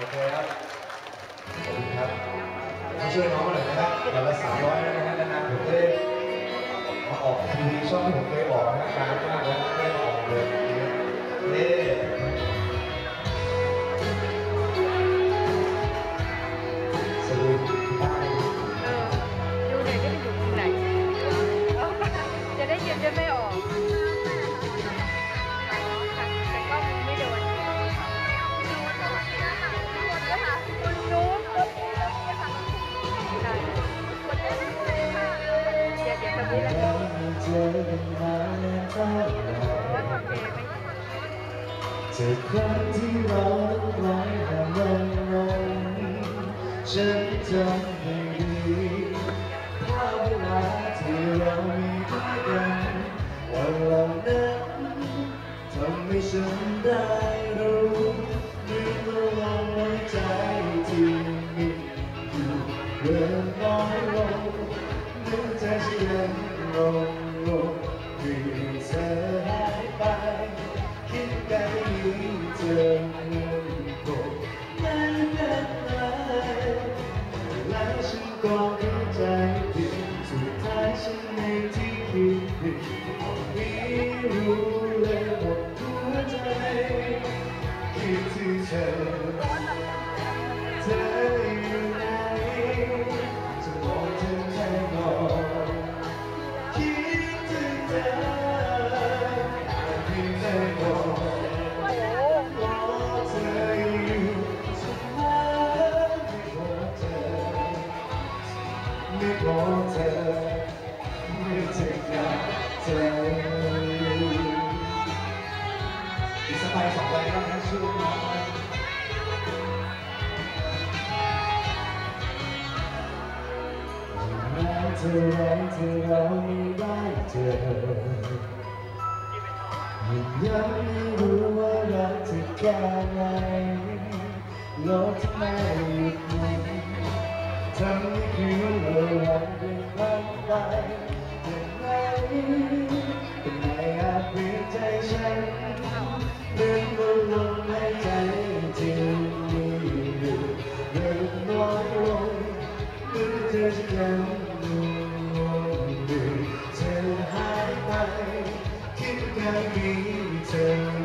โอเคครับขอบคุณครับมาช่วยน้องหน่อยนะครับวันละสามร้อยนะฮะนานๆผมจะได้มาออกทีวีช่องที่ผมเคยออก จอกันมาแล้วเท่าไรจะครั้งที่เราต้องไกลแต่ลงลงฉันจำได้ดีภาพเวลาที่เรามีด้วยกันวันเหล่านั้นทำให้ฉันได้รู้มีพลังไว้ใจที่มีอยู่เริ่มน้อยลง เมื่อใจฉันยังลงลงเไม่พบเธอไม่ถึงกับเธออีกสักใบสองใบก็นะช่วยหน่อยเธอรที่เธอราไม่ได้เจอยิ่งยังไม่รู้ว่ารักเธอแค่ไหนโลกที่ไมหยุดนิ่ ทำให้คืนเราหลังเป็นวันไปยังไงก็นไม่อาจเปลี่ยนใจฉันเดินบนลมหายใจที่มีอยู่เริ่มน้อยลงเมื่อเธอจะยังอยู่เธอหายไปคิดกันมีเธอ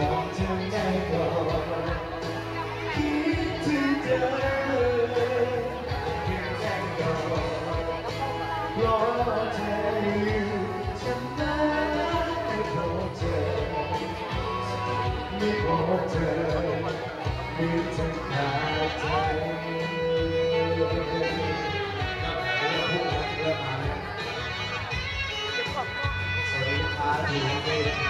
บอกเธอได้ก่อนคิดถึงเธอเพียงแค่ก่อนรอเธออยู่ฉันนั้นไม่พบเธอไม่พบเธอมีเธอขาดใจสวัสดีครับ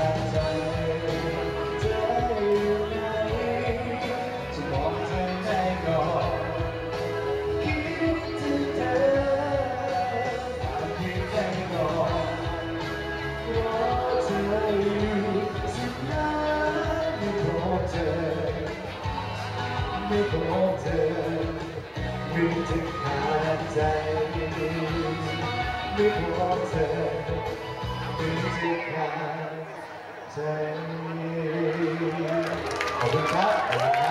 ไม่พบเธอมีแต่ขาดใจไม่พบเธอมีแต่ขาดใจขอบคุณครับ